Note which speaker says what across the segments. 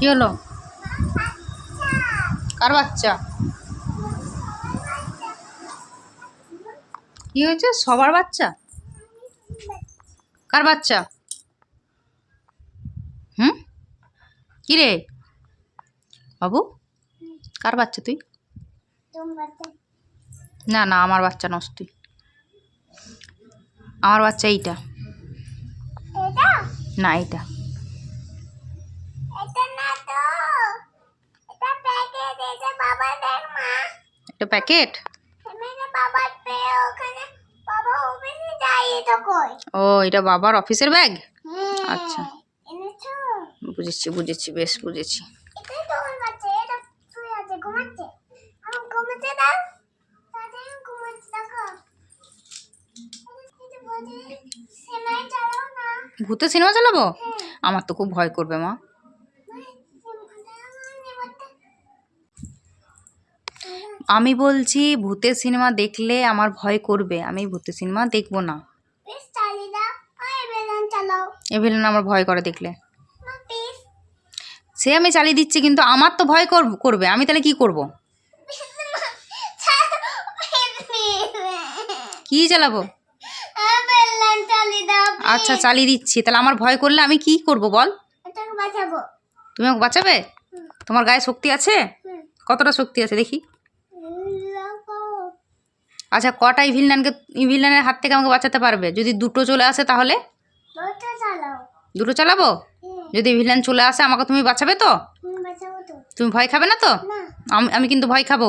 Speaker 1: কি হলো? কার বাচ্চা? কি হয়েছে? সবার বাচ্চা? কার বাচ্চা? হুম? কি রে? বাবু কার বাচ্চা তুই? না না আমার বাচ্চা নস তুই আমার বাচ্চা এইটা। না এইটা। একটা প্যাকেট? ও এটা বাবার অফিসের ব্যাগ আচ্ছা। বুঝেছি বুঝেছি বেশ বুঝেছি। ভূতে সিনেমা চালাবো? আমার তো খুব ভয় করবে মা। আমি বলছি ভূতের সিনেমা দেখলে আমার ভয় করবে। আমি ভূতের সিনেমা দেখব না। এ ভিলেন আমার ভয় করে দেখলে। সে আমি চালিয়ে দিচ্ছি কিন্তু আমার তো ভয় কর- করবে। আমি তাহলে কি করব? কি চালাবো? আচ্ছা চালিয়ে দিচ্ছি। তাহলে আমার ভয় করলে আমি কি করব বল? তুমি আমাকে বাঁচাবে? তোমার গায়ে শক্তি আছে? কতটা শক্তি আছে দেখি। আচ্ছা কটা এই ভিলনানকে এই ভিলনানের হাত থেকে আমাকে বাঁচাতে পারবে? যদি দুটো চলে আসে তাহলে? দুটো চালাবো? যদি ভিলেন চলে আসে আমাকে তুমি বাঁচাবে তো? তুমি ভয় খাবে না তো? আমি কিন্তু ভয় খাব।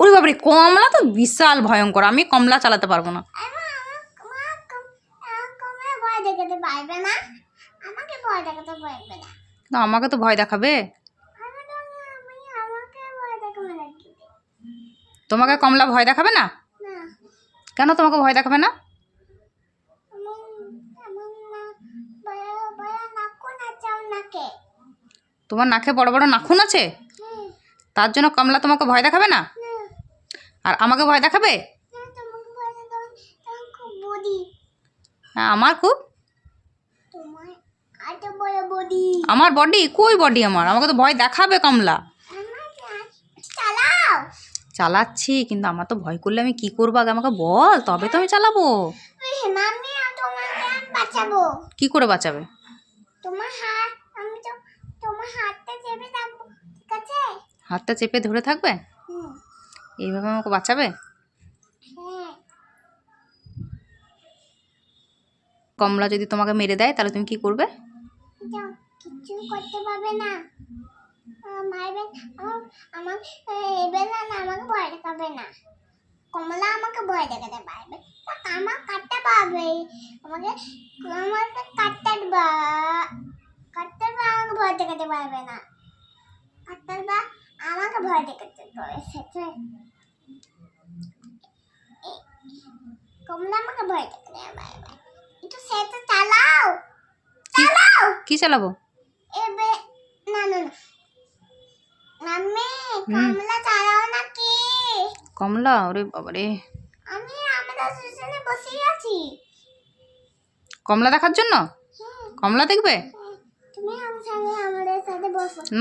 Speaker 1: ওরে বাবারে কমলা তো বিশাল ভয়ঙ্কর। আমি কমলা চালাতে পারব না।
Speaker 2: কমলা ভয় দেখাতে পারবে না। না,
Speaker 1: আমাকে তো ভয় দেখাবে। তোমাকে কমলা ভয় দেখাবে না? কেন তোমাকে ভয় দেখাবে না? তোমার নাকে বড় বড় নাখুন আছে? তার জন্য কমলা তোমাকে ভয় দেখাবে না? আর আমাকে ভয় দেখাবে? হ্যাঁ আমার খুব। আমার বডি কই বডি আমার? আমাকে তো ভয় দেখাবে কমলা। চালাচ্ছি, কিন্তু আমার তো ভয় করলে আমি কি করব আগে? আমাকে বল, তবে তো আমি চালাবো। কি করে বাঁচাবে?
Speaker 2: হাতটা চেপে
Speaker 1: ধরে থাকবে? এইভাবে আমাকে বাঁচাবে? কমলা যদি তোমাকে মেরে দেয়, তাহলে তুমি কি করবে?
Speaker 2: এটা কিছু করতে পারবে না। আমার মারবে, আমার এবার না আমাকে ভয় দেখাবে না। কমলা আমাকে ভয় দেখাতে পারবে। আমার কাটতে পারবে। আমাকে আমাকে কাটতে কাটতে আমাকে ভয় দেখাতে পারবে না। কাটতে বা আমাকে ভয় দেখাতে পারবে সেটা কমলা আমাকে ভয় দেখাতে পারবে একটু সেটা চালাও চালাও
Speaker 1: কি চালাবো।
Speaker 2: কমলা
Speaker 1: ওরে বাবারে। কমলা দেখার জন্য? কমলা দেখবে?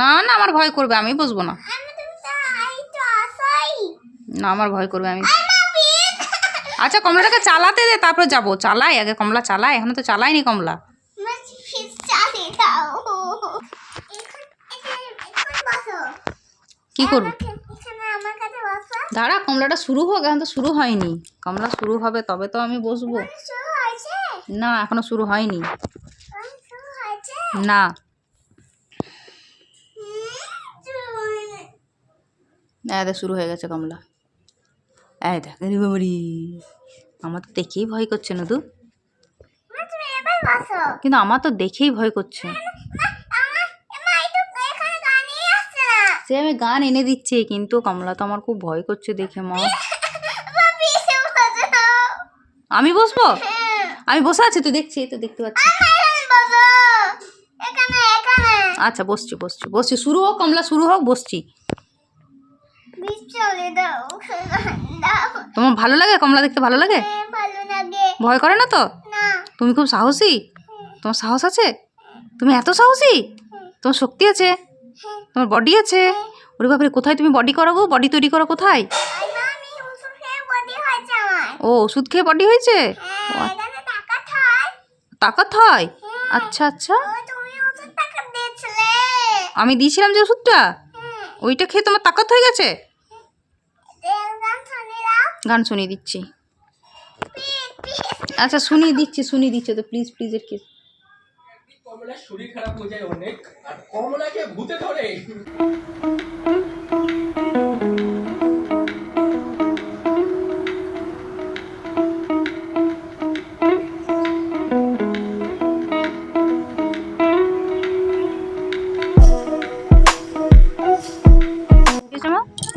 Speaker 1: না না আমার ভয় করবে আমি বসবো না। না আমার ভয় করবে আমি আচ্ছা কমলাটাকে চালাতে দে তারপরে যাব। চালাই আগে কমলা চালাই এখনও তো চালাইনি কমলা
Speaker 2: মাছি ফিস চালিয়ে দাও এখন এখানে এখন বসো
Speaker 1: কি করব? দাঁড়া কমলাটা শুরু হোক এখন তো শুরু হয়নি। কমলা শুরু হবে তবে তো আমি বসবো। না এখনও শুরু হয়নি। না।
Speaker 2: শুরু
Speaker 1: দেখ শুরু হয়ে গেছে কমলা। দেখ বাবারি। আমার তো দেখেই ভয় করছে না তো। কিন্তু আমার তো দেখেই ভয় করছে
Speaker 2: মা, আমার মা, এই তো এখানে গানই আসছে না
Speaker 1: সে আমি গান এনে দিচ্ছি কিন্তু কমলা তো আমার খুব ভয় করছে দেখে মা। আমি বসবো?
Speaker 2: হ্যাঁ।
Speaker 1: আমি বসে আছি তুই দেখছি তো দেখতে পাচ্ছি। আচ্ছা বসছি বসছি বসছি। শুরু হোক কমলা শুরু হোক বসছি। তোমার ভালো লাগে? কমলা দেখতে ভালো লাগে?
Speaker 2: হ্যাঁ, ভয় করে না তো? তুমি খুব সাহসী? তোমার সাহস আছে? তুমি এত সাহসী? তোমার শক্তি আছে? তোমার বডি আছে? ওরে বাবারে কোথায় তুমি বডি করো গো? বডি তৈরি করো কোথায়? ও, ওষুধ খেয়ে বডি হয়েছে?
Speaker 1: হ্যাঁ
Speaker 2: তাকাত হয় আচ্ছা আচ্ছা। আমি দিয়েছিলাম যে ওষুধটা? ওইটা খেয়ে তোমার তাকাত হয়ে গেছে?
Speaker 1: গান
Speaker 2: শুনিয়ে দিচ্ছি। আচ্ছা শুনিয়ে দিচ্ছি শুনিয়ে দিচ্ছি তো প্লিজ প্লিজ এর কি
Speaker 3: কমলার শরীর খারাপ হয়ে যায় অনেক আর কমলাকে ভূতে ধরে।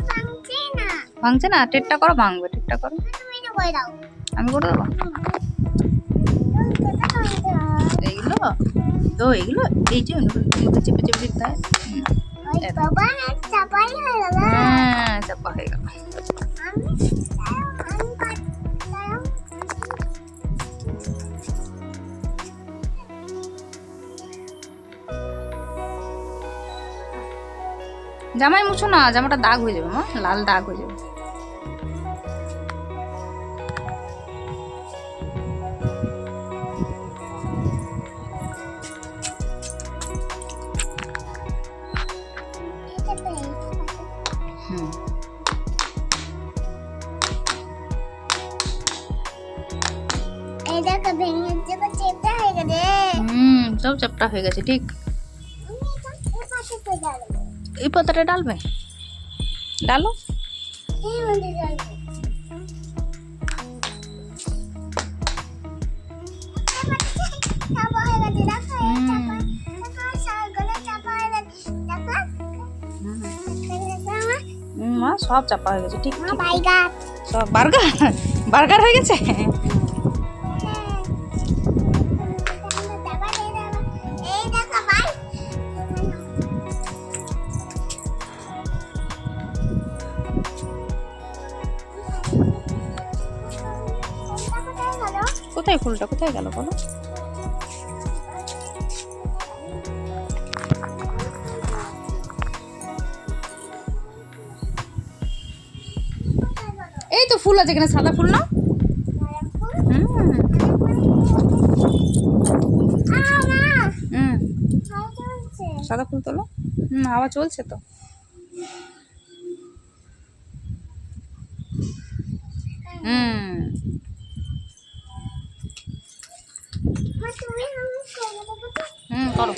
Speaker 1: ভাঙছি না
Speaker 2: ভাঙছে না টেটটা করো ভাঙবে টেটটা করো।
Speaker 1: তুমি তো কই
Speaker 2: আমি করে দেবো। এইগুলো? তো এইগুলো এই যে মধ্যে চেপে চেপে দিতে হয়।
Speaker 1: হয়ে
Speaker 2: হ্যাঁ চাপা হয়ে গেল। জামাই মুছো না জামাটা দাগ হয়ে যাবে মা। লাল দাগ হয়ে যাবে। সব হয়ে গেছে ঠিক? এই পাতাটা ডালবে? ডালো? মা সব চাপা হয়ে গেছে ঠিক সব বার্গার? বার্গার হয়ে গেছে? কোথায় ফুলটা? কোথায় গেল বলো? এই তো ফুল আছে এখানে, সাদা ফুল না? সাদা ফুল তোলো। হুম, হাওয়া চলছে তো। হুম।
Speaker 1: うん、
Speaker 2: かる。